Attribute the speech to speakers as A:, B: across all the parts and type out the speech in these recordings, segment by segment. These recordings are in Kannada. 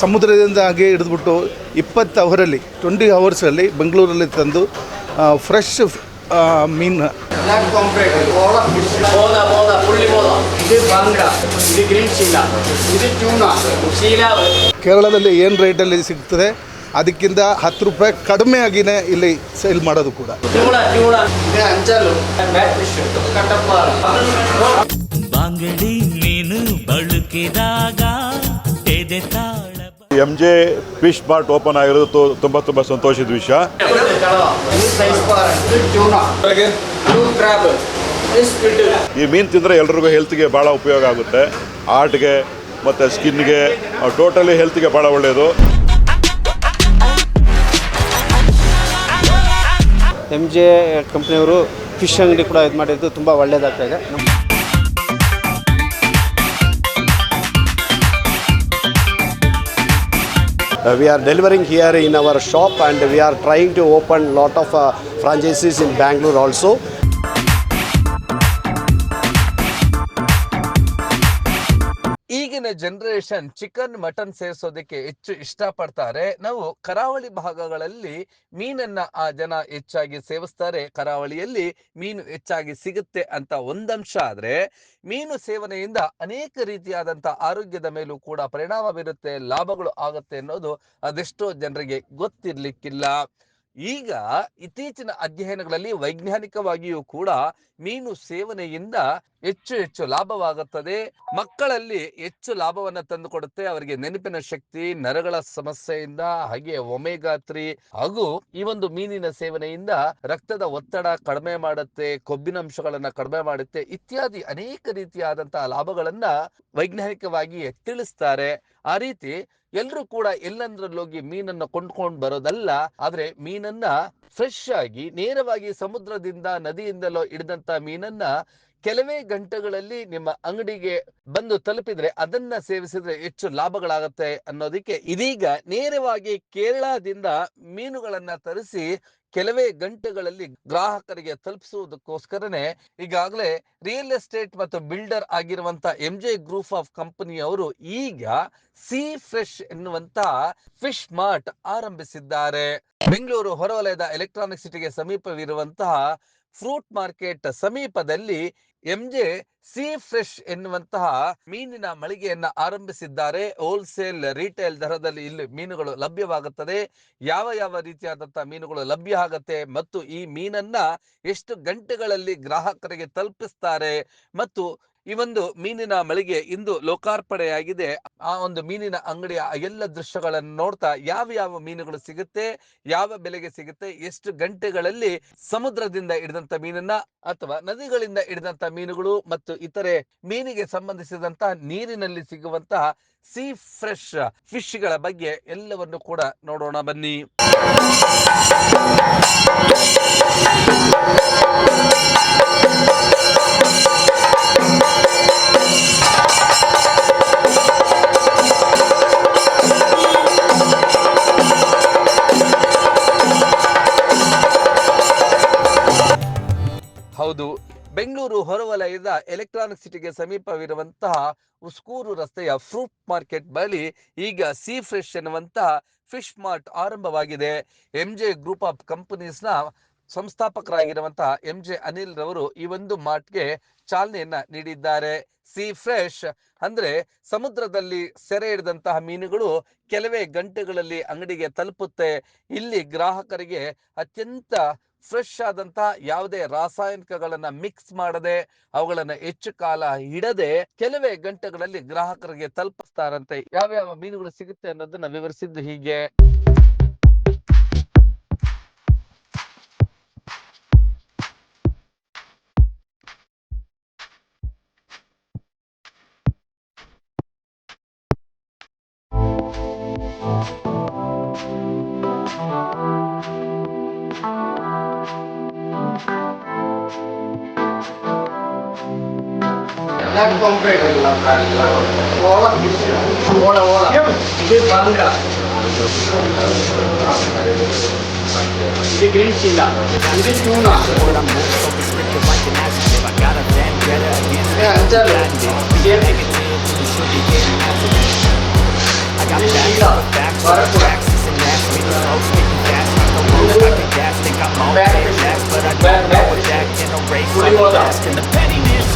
A: ಸಮುದ್ರದಿಂದ ಹಾಗೆ ಹಿಡಿದ್ಬಿಟ್ಟು ಇಪ್ಪತ್ತು ಅವರಲ್ಲಿ, ಟ್ವೆಂಟಿ ಅವರ್ಸಲ್ಲಿ ಬೆಂಗಳೂರಲ್ಲಿ ತಂದು ಫ್ರೆಶ್ ಮೀನು. ಕೇರಳದಲ್ಲಿ ಏನು ರೇಟಲ್ಲಿ ಸಿಗ್ತದೆ? ಅದಕ್ಕಿಂತ ಹತ್ತು ರೂಪಾಯಿ ಕಡಿಮೆ ಆಗಿನೇ ಇಲ್ಲಿ ಸೇಲ್ ಮಾಡೋದು ಕೂಡ.
B: ಬಾಂಗಡಿ ಮೀನು ಬಳುಕಿದಾಗ ಎದೆ
C: M J fish mart open ಆಗಿರೋದು ತುಂಬ ತುಂಬ ಸಂತೋಷದ ವಿಷಯ. ಈ ಮೀನು ತಿಂದರೆ ಎಲ್ರಿಗೂ ಹೆಲ್ತ್ಗೆ ಭಾಳ ಉಪಯೋಗ ಆಗುತ್ತೆ. ಆರ್ಟ್ಗೆ ಮತ್ತು ಸ್ಕಿನ್ಗೆ ಟೋಟಲಿ ಹೆಲ್ತ್ಗೆ ಭಾಳ ಒಳ್ಳೆಯದು
D: ಎಂ ಜೆ ಕಂಪ್ನಿಯವರು ಫಿಶ್ ಅಂಗಡಿ ಕೂಡ ಇದು ಮಾಡಿದ್ದು ತುಂಬ ಒಳ್ಳೆಯದಾಗ್ತಾ ಇದೆ.
E: We are delivering here in our shop and we are trying to open lot of uh, franchises in Bangalore also.
F: Generation chicken mutton ಸೇರಿಸೋದಕ್ಕೆ ಹೆಚ್ಚು ಇಷ್ಟಪಡ್ತಾರೆ. ನಾವು ಕರಾವಳಿ ಭಾಗಗಳಲ್ಲಿ ಮೀನನ್ನ ಆ ಜನ ಹೆಚ್ಚಾಗಿ ಸೇವಿಸ್ತಾರೆ. ಕರಾವಳಿಯಲ್ಲಿ ಮೀನು ಹೆಚ್ಚಾಗಿ ಸಿಗುತ್ತೆ ಅಂತ ಒಂದಂಶ ಆದ್ರೆ ಮೀನು ಸೇವನೆಯಿಂದ ಅನೇಕ ರೀತಿಯಾದಂತ ಆರೋಗ್ಯದ ಮೇಲೂ ಕೂಡ ಪರಿಣಾಮ ಬೀರುತ್ತೆ, ಲಾಭಗಳು ಆಗುತ್ತೆ ಅನ್ನೋದು ಅದೆಷ್ಟೋ ಜನರಿಗೆ ಗೊತ್ತಿರ್ಲಿಕ್ಕಿಲ್ಲ. ಈಗ ಇತ್ತೀಚಿನ ಅಧ್ಯಯನಗಳಲ್ಲಿ ವೈಜ್ಞಾನಿಕವಾಗಿಯೂ ಕೂಡ ಮೀನು ಸೇವನೆಯಿಂದ ಹೆಚ್ಚು ಹೆಚ್ಚು ಲಾಭವಾಗುತ್ತದೆ. ಮಕ್ಕಳಲ್ಲಿ ಹೆಚ್ಚು ಲಾಭವನ್ನ ತಂದುಕೊಡುತ್ತೆ. ಅವರಿಗೆ ನೆನಪಿನ ಶಕ್ತಿ, ನರಗಳ ಸಮಸ್ಯೆಯಿಂದ, ಹಾಗೆ ಒಮೆಗಾ ತ್ರೀ ಹಾಗೂ ಈ ಒಂದು ಮೀನಿನ ಸೇವನೆಯಿಂದ ರಕ್ತದ ಒತ್ತಡ ಕಡಿಮೆ ಮಾಡುತ್ತೆ ಕೊಬ್ಬಿನಂಶಗಳನ್ನ ಕಡಿಮೆ ಮಾಡುತ್ತೆ, ಇತ್ಯಾದಿ ಅನೇಕ ರೀತಿಯಾದಂತಹ ಲಾಭಗಳನ್ನ ವೈಜ್ಞಾನಿಕವಾಗಿ ತಿಳಿಸ್ತಾರೆ. ಆ ರೀತಿ ಎಲ್ರೂ ಕೂಡ ಎಲ್ಲಂದ್ರಲ್ಲೋಗಿ ಮೀನನ್ನ ಕೊಂಡ್ಕೊಂಡ್ ಬರೋದಲ್ಲ, ಆದ್ರೆ ಮೀನನ್ನ ಫ್ರೆಶ್ ಆಗಿ ನೇರವಾಗಿ ಸಮುದ್ರದಿಂದ ನದಿಯಿಂದಲೋ ಹಿಡಿದಂತ ಮೀನನ್ನ ಕೆಲವೇ ಗಂಟೆಗಳಲ್ಲಿ ನಿಮ್ಮ ಅಂಗಡಿಗೆ ಬಂದು ತಲುಪಿದ್ರೆ ಅದನ್ನ ಸೇವಿಸಿದ್ರೆ ಹೆಚ್ಚು ಲಾಭಗಳಾಗತ್ತೆ ಅನ್ನೋದಕ್ಕೆ ಇದೀಗ ನೇರವಾಗಿ ಕೇರಳದಿಂದ ಮೀನುಗಳನ್ನ ತರಿಸಿ ಕೆಲವೇ ಗಂಟೆಗಳಲ್ಲಿ ಗ್ರಾಹಕರಿಗೆ ತಲುಪಿಸುವುದಕ್ಕೋಸ್ಕರನೇ ಈಗಾಗಲೇ ರಿಯಲ್ ಎಸ್ಟೇಟ್ ಮತ್ತು ಬಿಲ್ಡರ್ ಆಗಿರುವಂತ ಎಂ ಜೆ ಗ್ರೂಪ್ ಆಫ್ ಕಂಪನಿಯವರು ಈಗ ಸಿ ಫ್ರೆಶ್ ಎನ್ನುವಂತ ಫಿಶ್ ಮಾರ್ಟ್ ಆರಂಭಿಸಿದ್ದಾರೆ. ಬೆಂಗಳೂರು ಹೊರವಲಯದ ಎಲೆಕ್ಟ್ರಾನಿಕ್ ಸಿಟಿಗೆ ಸಮೀಪವಿರುವಂತಹ ಫ್ರೂಟ್ ಮಾರ್ಕೆಟ್ ಸಮೀಪದಲ್ಲಿ ಎಂಜೆ ಸಿ ಫ್ರೆಶ್ ಎನ್ನುವಂತಹ ಮೀನಿನ ಮಳಿಗೆಯನ್ನ ಆರಂಭಿಸಿದ್ದಾರೆ. ಹೋಲ್ಸೇಲ್ ರಿಟೇಲ್ ದರದಲ್ಲಿ ಇಲ್ಲಿ ಮೀನುಗಳು ಲಭ್ಯವಾಗುತ್ತದೆ. ಯಾವ ಯಾವ ರೀತಿಯಾದಂತಹ ಮೀನುಗಳು ಲಭ್ಯ ಆಗತ್ತೆ ಮತ್ತು ಈ ಮೀನನ್ನ ಎಷ್ಟು ಗಂಟೆಗಳಲ್ಲಿ ಗ್ರಾಹಕರಿಗೆ ತಲುಪಿಸ್ತಾರೆ ಮತ್ತು ಈ ಒಂದು ಮೀನಿನ ಮಳಿಗೆ ಇಂದು ಲೋಕಾರ್ಪಣೆಯಾಗಿದೆ. ಆ ಒಂದು ಮೀನಿನ ಅಂಗಡಿಯ ಎಲ್ಲ ದೃಶ್ಯಗಳನ್ನು ನೋಡ್ತಾ ಯಾವ ಯಾವ ಮೀನುಗಳು ಸಿಗುತ್ತೆ, ಯಾವ ಬೆಲೆಗೆ ಸಿಗುತ್ತೆ, ಎಷ್ಟು ಗಂಟೆಗಳಲ್ಲಿ ಸಮುದ್ರದಿಂದ ಹಿಡಿದಂತ ಮೀನನ್ನ ಅಥವಾ ನದಿಗಳಿಂದ ಹಿಡಿದಂತ ಮೀನುಗಳು ಮತ್ತು ಇತರೆ ಮೀನಿಗೆ ಸಂಬಂಧಿಸಿದಂತಹ ನೀರಿನಲ್ಲಿ ಸಿಗುವಂತಹ ಸಿ ಫ್ರೆಶ್ ಫಿಶ್ಗಳ ಬಗ್ಗೆ ಎಲ್ಲವನ್ನು ಕೂಡ ನೋಡೋಣ ಬನ್ನಿ. ಹೌದು. ಬೆಂಗಳೂರು ಹೊರವಲಯದ ಎಲೆಕ್ಟ್ರಾನಿಕ್ ಸಿಟಿಗೆ ಸಮೀಪವಿರುವಂತಹ ಉಸ್ಕೂರು ರಸ್ತೆಯ ಫ್ರೂಟ್ ಮಾರ್ಕೆಟ್ ಬಳಿ ಈಗ ಸಿ ಫ್ರೆಶ್ ಎನ್ನುವಂತಹ ಫಿಶ್ ಮಾರ್ಟ್ ಆರಂಭವಾಗಿದೆ. ಎಂ ಜೆ ಗ್ರೂಪ್ ಆಫ್ ಕಂಪನೀಸ್ನ ಸಂಸ್ಥಾಪಕರಾಗಿರುವಂತಹ ಎಂ ಜೆ ಅನಿಲ್ ರವರು ಈ ಒಂದು ಮಾರ್ಟ್ಗೆ ಚಾಲನೆಯನ್ನ ನೀಡಿದ್ದಾರೆ. ಸಿ ಫ್ರೆಶ್ ಅಂದ್ರೆ ಸಮುದ್ರದಲ್ಲಿ ಸೆರೆ ಹಿಡಿದಂತಹ ಮೀನುಗಳು ಕೆಲವೇ ಗಂಟೆಗಳಲ್ಲಿ ಅಂಗಡಿಗೆ ತಲುಪುತ್ತೆ. ಇಲ್ಲಿ ಗ್ರಾಹಕರಿಗೆ ಅತ್ಯಂತ ಫ್ರೆಶ್ ಆದಂತಹ ಯಾವುದೇ ರಾಸಾಯನಿಕಗಳನ್ನ ಮಿಕ್ಸ್ ಮಾಡದೆ, ಅವುಗಳನ್ನ ಹೆಚ್ಚು ಕಾಲ ಇಡದೆ, ಕೆಲವೇ ಗಂಟೆಗಳಲ್ಲಿ ಗ್ರಾಹಕರಿಗೆ ತಲುಪಿಸ್ತಾರಂತೆ. ಯಾವ್ಯಾವ ಮೀನುಗಳು ಸಿಗುತ್ತೆ ಅನ್ನೋದನ್ನ ವಿವರಿಸಿದ್ದು ಹೀಗೆ.
G: ಬ್ಲ್ಯಾಕ್ ಕಾಂಪ್ರೇಟ್ ಓಲ ಫಿಶ್ ಓಲ ಓಲ ಇದು ಬಾಂಗ್ಡಾ ಇದು ಗ್ರೀನ್ ಶೀಲಾ ಇದು ಟ್ಯೂನಾ ಇದು ಅಂಚಲು ಇದು ಶೀಲಾ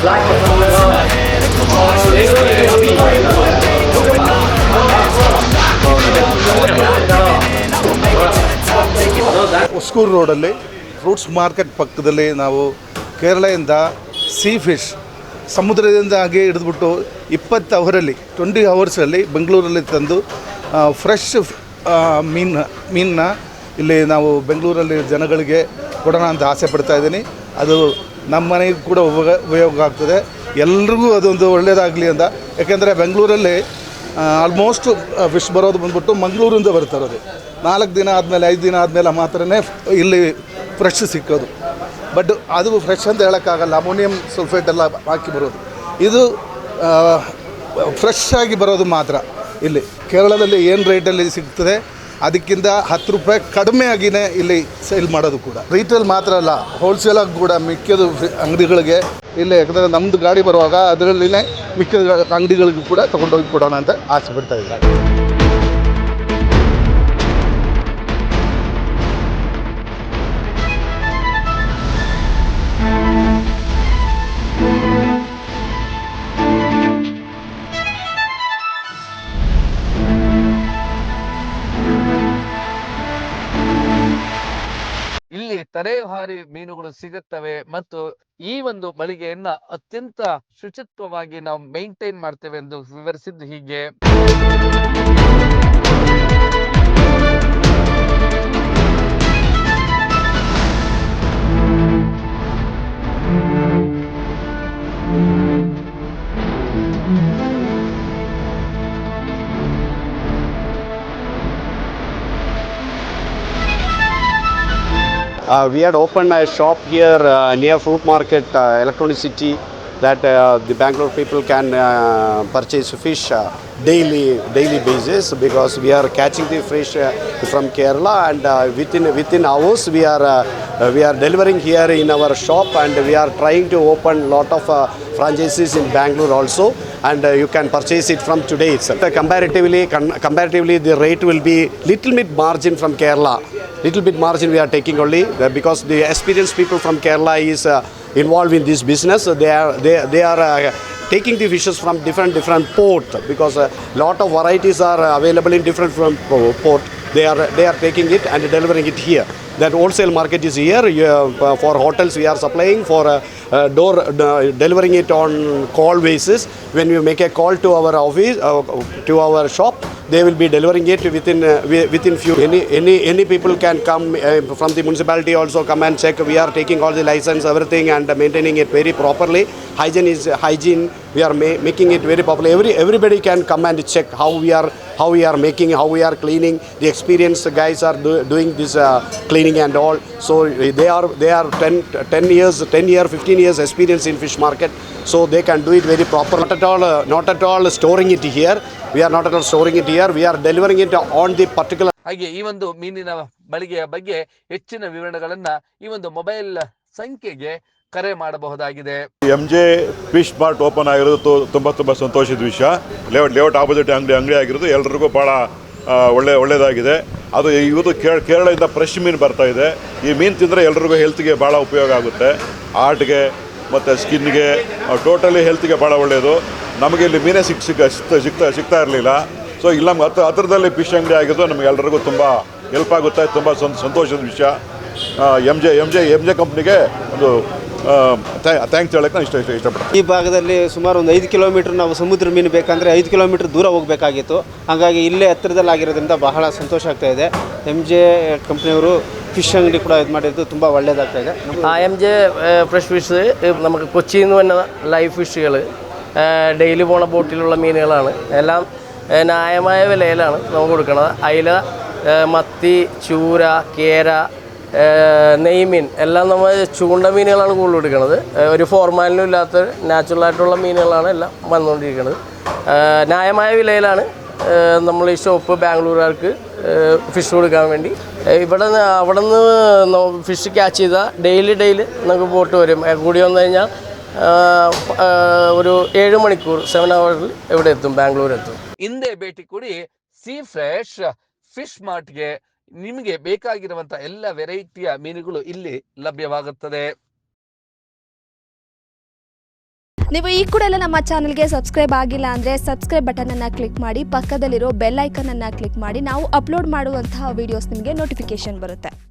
H: ಬ್ಲಾಕ್
A: ಹೊಸ್ಕೂರು ರೋಡಲ್ಲಿ ಫ್ರೂಟ್ಸ್ ಮಾರ್ಕೆಟ್ ಪಕ್ಕದಲ್ಲಿ ನಾವು ಕೇರಳದಿಂದ ಸೀ ಫಿಶ್ ಸಮುದ್ರದಿಂದ ಹಾಗೆ ಹಿಡಿದ್ಬಿಟ್ಟು ಇಪ್ಪತ್ತು ಅವರಲ್ಲಿ ಟ್ವೆಂಟಿ ಅವರ್ಸಲ್ಲಿ ಬೆಂಗಳೂರಲ್ಲಿ ತಂದು ಫ್ರೆಶ್ ಮೀನು, ಮೀನನ್ನ ಇಲ್ಲಿ ನಾವು ಬೆಂಗಳೂರಲ್ಲಿ ಜನಗಳಿಗೆ ಕೊಡೋಣ ಅಂತ ಆಸೆ ಪಡ್ತಾ ಇದ್ದೀನಿ. ಅದು ನಮ್ಮ ಮನೆಗೂ ಕೂಡ ಉಪಯೋಗ ಉಪಯೋಗ ಆಗ್ತದೆ. ಎಲ್ರಿಗೂ ಅದೊಂದು ಒಳ್ಳೆಯದಾಗಲಿ ಅಂತ. ಯಾಕೆಂದರೆ ಬೆಂಗಳೂರಲ್ಲಿ ಆಲ್ಮೋಸ್ಟ್ ಫಿಶ್ ಬರೋದು ಬಂದ್ಬಿಟ್ಟು ಮಂಗಳೂರಿಂದ ಬರ್ತಾ ಇರೋದು. ನಾಲ್ಕು ದಿನ ಆದಮೇಲೆ, ಐದು ದಿನ ಆದಮೇಲೆ ಮಾತ್ರನೇ ಇಲ್ಲಿ ಫ್ರೆಶ್ ಸಿಕ್ಕೋದು. ಬಟ್ ಅದು ಫ್ರೆಶ್ ಅಂತ ಹೇಳೋಕ್ಕಾಗಲ್ಲ. ಅಮೋನಿಯಂ ಸಲ್ಫೇಟ್ ಎಲ್ಲ ಹಾಕಿ ಬರೋದು. ಇದು ಫ್ರೆಶ್ ಆಗಿ ಬರೋದು ಮಾತ್ರ ಇಲ್ಲಿ. ಕೇರಳದಲ್ಲಿ ಏನು ರೇಟಲ್ಲಿ ಸಿಗ್ತದೆ, ಅದಕ್ಕಿಂತ ಹತ್ತು ರೂಪಾಯಿ ಕಡಿಮೆ ಆಗಿನೇ ಇಲ್ಲಿ ಸೇಲ್ ಮಾಡೋದು ಕೂಡ. ರೀಟೇಲ್ ಮಾತ್ರ ಅಲ್ಲ ಹೋಲ್ಸೇಲಾಗಿ ಕೂಡ ಮಿಕ್ಕಿದ ಅಂಗಡಿಗಳಿಗೆ. ಇಲ್ಲಿ ಯಾಕಂದರೆ ನಮ್ಮದು ಗಾಡಿ ಬರುವಾಗ ಅದರಲ್ಲಿನೇ ಮಿಕ್ಕಿದ ಅಂಗಡಿಗಳಿಗೂ ಕೂಡ ತೊಗೊಂಡೋಗಿ ಕೊಡೋಣ ಅಂತ ಆಸೆ ಪಡ್ತಾ ಇದ್ದಾರೆ.
F: ತರೇಹಾರಿ ಮೀನುಗಳು ಸಿಗುತ್ತವೆ ಮತ್ತು ಈ ಒಂದು ಮಳಿಗೆಯನ್ನ ಅತ್ಯಂತ ಶುಚಿತ್ವವಾಗಿ ನಾವು ಮೇಂಟೈನ್ ಮಾಡ್ತೇವೆ ಎಂದು ವಿವರಿಸಿದ್ದು ಹೀಗೆ.
E: We had opened a shop here uh, near Fruit Market, uh, Electronic City, that uh, the Bangalore people can uh, purchase fish uh, daily daily basis because we are catching the fish uh, from Kerala and uh, within within hours we are uh, we are delivering here in our shop and we are trying to open lot of franchises in Bangalore also and you can purchase it from today itself. Comparatively, comparatively the rate will be little bit margin from Kerala. Little bit margin we are taking only because the experienced people from Kerala is involved in this business. They are they, they are uh, taking the fishes from different different port because a lot of varieties are uh, available in different from port. They are they are taking it and delivering it here. That wholesale market is here. Uh, for hotels we are supplying for uh, uh, door uh, delivering it on call basis. When you make a call to our office uh, to our shop, they will be delivering it within within few. Any any any people can come from the municipality also come and check. We are taking all the license everything and maintaining it very properly. Hygiene is hygiene. We are ma- making it very properly. Every everybody can come and check how we are how we are making how we are cleaning. The experienced guys are do, doing this uh, cleaning and all. So uh, they are they are 10, 10 years 10 year 15 years experience in fish market. So they can do it very proper. Not at all uh, not at all storing it here. We are not at all storing it here. We are delivering it on the particular
F: ಹಾಗೆ ಈ ಒಂದು ಮೀನಿನ ಬಳಿಗೆಯ ಬಗ್ಗೆ ಹೆಚ್ಚಿನ ವಿವರಣೆಗಳನ್ನ ಈ ಒಂದು ಮೊಬೈಲ್ ಸಂಖ್ಯೆಗೆ ಕರೆ ಮಾಡಬಹುದಾಗಿದೆ
C: M J fish mart open ಆಗಿರೋದು ತು- ತುಂಬ ತುಂಬ ಸಂತೋಷದ ವಿಷಯ ಲೇಔಟ್ ಲೇಔಟ್ ಆಪೋಸಿಟ್ ಅಂಗಡಿ ಅಂಗಡಿ ಆಗಿರೋದು ಎಲ್ರಿಗೂ ಭಾಳ ಒಳ್ಳೆ ಒಳ್ಳೆಯದಾಗಿದೆ ಅದು ಇವತ್ತು ಕೇರ- ಕೇರಳದಿಂದ ಫ್ರೆಶ್ ಮೀನು ಬರ್ತಾ ಇದೆ. ಈ ಮೀನು ತಿಂದರೆ ಎಲ್ರಿಗೂ ಹೆಲ್ತ್ಗೆ ಭಾಳ ಉಪಯೋಗ ಆಗುತ್ತೆ. ಆರ್ಟ್ಗೆ ಮತ್ತು ಸ್ಕಿನ್ಗೆ ಟೋಟಲಿ ಹೆಲ್ತ್ಗೆ ಭಾಳ ಒಳ್ಳೆಯದು ನಮಗೆ ಇಲ್ಲಿ ಮೀನೇ ಸಿಕ್, ಸಿಕ್ಕ ಸಿಗ್ತಾ ಸಿಗ್ತಾ ಇರಲಿಲ್ಲ. ಸೊ ಇಲ್ಲಿ ನಮ್ಗೆ ಹತ್ರ ಹತ್ರದಲ್ಲಿ ಫಿಶ್ ಅಂಗಡಿ ಆಗಿದ್ದು ನಮಗೆ ಎಲ್ಲರಿಗೂ ತುಂಬ ಹೆಲ್ಪ್ ಆಗುತ್ತೆ. ತುಂಬ ಸಂತೋಷದ ವಿಷಯ. M J M J M J ಕಂಪ್ನಿಗೆ ಒಂದು ಥ್ಯಾಂಕ್ಸ್ ಹೇಳಕ್ಕೆ ನಾನು ಇಷ್ಟ ಇಷ್ಟ ಇಷ್ಟಪಡ್ತೀನಿ
D: ಈ ಭಾಗದಲ್ಲಿ ಸುಮಾರು ಒಂದು ಐದು ಕಿಲೋಮೀಟ್ರ್ ನಾವು ಸಮುದ್ರ ಮೀನು ಬೇಕಂದರೆ ಐದು ಕಿಲೋಮೀಟ್ರ್ ದೂರ ಹೋಗಬೇಕಾಗಿತ್ತು ಹಾಗಾಗಿ ಇಲ್ಲೇ ಹತ್ತಿರದಲ್ಲಿ ಆಗಿರೋದ್ರಿಂದ ಬಹಳ ಸಂತೋಷ ಆಗ್ತಾ ಇದೆ ಎಮ್ ಜೆ ಕಂಪ್ನಿಯವರು ಫಿಶ್ ಅಂಗಡಿ ಕೂಡ ഇത് ಮಾಡಿದ್ದು ತುಂಬ ಒಳ್ಳೆಯದಾಗ್ತಾ ಇದೆ
H: ആ എം ജെ ഫ്രഷ് ഫിഷ് നമുക്ക് കൊച്ചിയിൽ നിന്ന് തന്നെ ലൈവ് ഫിഷുകൾ ഡെയിലി പോണ ബോട്ടിലുള്ള മീനുകളാണ് എല്ലാം ഏ, ന്യായമായ വിലയിലാണ് നമുക്ക് കൊടുക്കുന്നത് അയില ഏ, മത്തി ചൂര കേര ഏ, നെയ്മീൻ. എല്ലാം നമ്മൾ ചൂണ്ട മീനുകളാണ് കൂടുതൽ എടുക്കുന്നത്. ഒരു ഫോർമാലിനും ഇല്ലാത്ത നാച്ചുറലായിട്ടുള്ള മീനുകളാണ് എല്ലാം വന്നുകൊണ്ടിരിക്കുന്നത്. ന്യായമായ വിലയിലാണ് നമ്മൾ ഈ ഷോപ്പ് ബാംഗ്ലൂരുകാർക്ക് ഫിഷ് കൊടുക്കാൻ വേണ്ടി. ഇവിടെ നിന്ന് അവിടെ നിന്ന് ഫിഷ് ക്യാച്ച് ചെയ്താൽ ഡെയിലി ഡെയിലി നമുക്ക് പോട്ട് വരും. കൂടി വന്നു കഴിഞ്ഞാൽ ഒരു ഏഴ് മണിക്കൂർ സെവൻ ഹവേഴ്സിൽ ഇവിടെ എത്തും ബാംഗ്ലൂർ എത്തും.
F: ഇന്ത്യ ഭേട്ടി കൂടി സീ ഫ്രഷ് ഫിഷ് മാർട്ടിക്ക് ನಿಮಗೆ ಬೇಕಾಗಿರುವಂತಹ ಎಲ್ಲ ವೆರೈಟಿಯ ಮೀನುಗಳು ಇಲ್ಲಿ ಲಭ್ಯವಾಗುತ್ತದೆ.
I: ನೀವು ಈ ಕೂಡ ಎಲ್ಲ ನಮ್ಮ ಚಾನಲ್ಗೆ ಸಬ್ಸ್ಕ್ರೈಬ್ ಆಗಿಲ್ಲ ಅಂದ್ರೆ ಸಬ್ಸ್ಕ್ರೈಬ್ ಅನ್ನ ಕ್ಲಿಕ್ ಮಾಡಿ, ಪಕ್ಕದಲ್ಲಿರೋ ಬೆಲ್ ಅನ್ನ ಕ್ಲಿಕ್ ಮಾಡಿ, ನಾವು ಅಪ್ಲೋಡ್ ಮಾಡುವಂತಹ ವಿಡಿಯೋಸ್ ನಿಮಗೆ ನೋಟಿಫಿಕೇಶನ್ ಬರುತ್ತೆ.